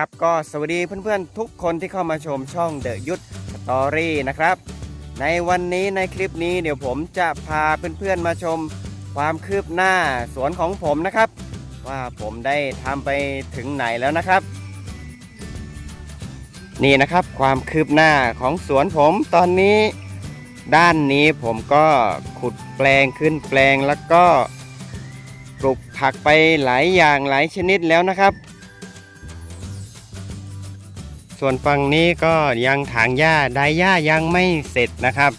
ครับก็สวัสดีเพื่อนๆ ทุกคนที่เข้ามาชมช่องเดอะยุทธสตอรี่นะครับ ในวันนี้ในคลิปนี้เดี๋ยวผมจะพาเพื่อนๆมาชมความคืบหน้าสวนของผมนะครับ ว่าผมได้ทำไปถึงไหนแล้วนะครับ นี่นะครับความคืบหน้าของสวนผมตอนนี้ ด้านนี้ผมก็ขุดแปลงขึ้นแปลงแล้วก็ปลูกผักไปหลายอย่างหลายชนิดแล้วนะครับ ส่วนฝั่งนี้ก็ยังถางหญ้าไดหญ้ายังไม่เสร็จนะครับ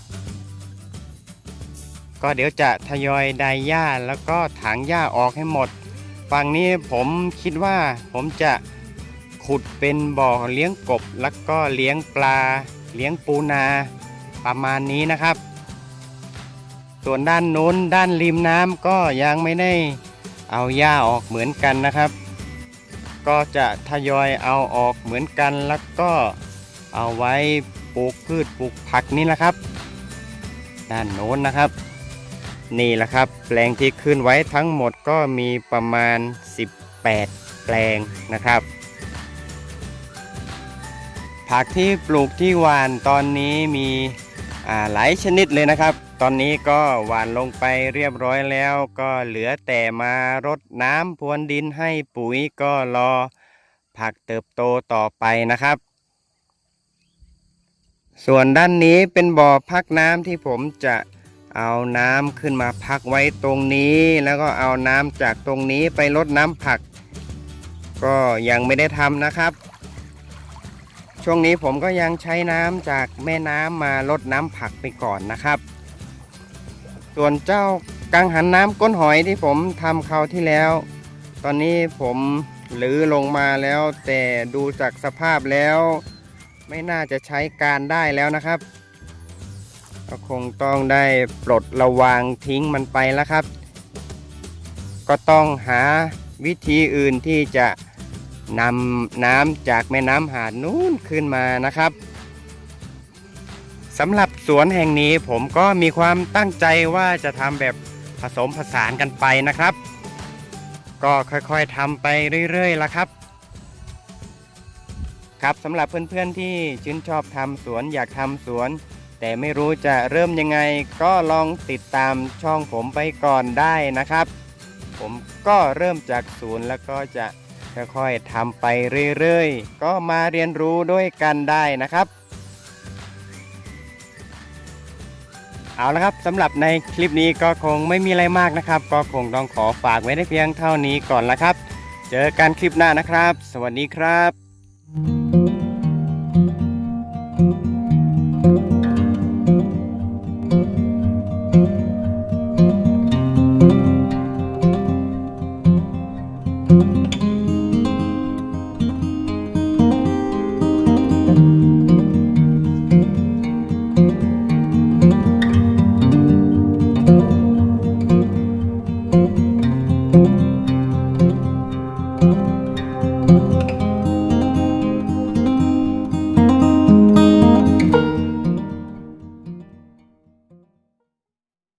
ก็เดี๋ยวจะทยอยไดหญ้าแล้วก็ถางหญ้าออกให้หมด ฝั่งนี้ผมคิดว่าผมจะขุดเป็นบ่อเลี้ยงกบ แล้วก็เลี้ยงปลา เลี้ยงปูนาประมาณนี้นะครับ ส่วนด้านโน้นด้านริมน้ำก็ยังไม่ได้เอาหญ้าออกเหมือนกันนะครับ ก็จะทยอยเอาออกเหมือนกันแล้วก็เอาไว้ปลูกพืชปลูกผักนี่แหละครับ ด้านโน้นนะครับ นี่แหละครับ แปลงที่ขึ้นไว้ทั้งหมดก็มีประมาณ 18 แปลงนะครับ ผักที่ปลูกที่หวานตอนนี้มีหลายชนิดเลยนะครับ ตอนนี้ก็หวานลงไปเรียบร้อยแล้วก็เหลือแต่มารดน้ำพรวนดินให้ปุ๋ยก็รอผักเติบโตต่อไปนะครับ ส่วนด้านนี้เป็นบ่อพักน้ำที่ผมจะเอาน้ำขึ้นมาพักไว้ตรงนี้ แล้วก็เอาน้ำจากตรงนี้ไปรดน้ำผัก ก็ยังไม่ได้ทำนะครับ ช่วงนี้ผมก็ยังใช้น้ำจากแม่น้ำมาลดน้ำผักไปก่อนนะครับ ส่วนเจ้ากังหันน้ำก้นหอยที่ผมทำคราวที่แล้ว ตอนนี้ผมหรือลงมาแล้ว แต่ดูจากสภาพแล้ว ไม่น่าจะใช้การได้แล้วนะครับก็คงต้องได้ปลดระวางทิ้งมันไปแล้วครับ ก็ต้องหาวิธีอื่นที่จะนำน้ำจากแม่น้ำหาดนู้นขึ้นมานะครับ สำหรับสวนแห่งนี้ผมก็มีความตั้งใจว่าจะทำแบบผสมผสานกันไปนะครับ ก็ค่อยๆทำไปเรื่อยๆละครับ ครับสำหรับเพื่อนๆที่ชื่นชอบทำสวนอยากทำสวน แต่ไม่รู้จะเริ่มยังไง ก็ลองติดตามช่องผมไปก่อนได้นะครับ ผมก็เริ่มจากศูนย์แล้วก็จะค่อยๆทำไปเรื่อยๆ ก็มาเรียนรู้ด้วยกันได้นะครับ เอาละครับสำหรับในคลิปนี้ก็คงไม่มีอะไรมากนะครับ ก็คงต้องขอฝากไว้ได้เพียงเท่านี้ก่อนละครับ เจอกันคลิปหน้านะครับ สวัสดีครับ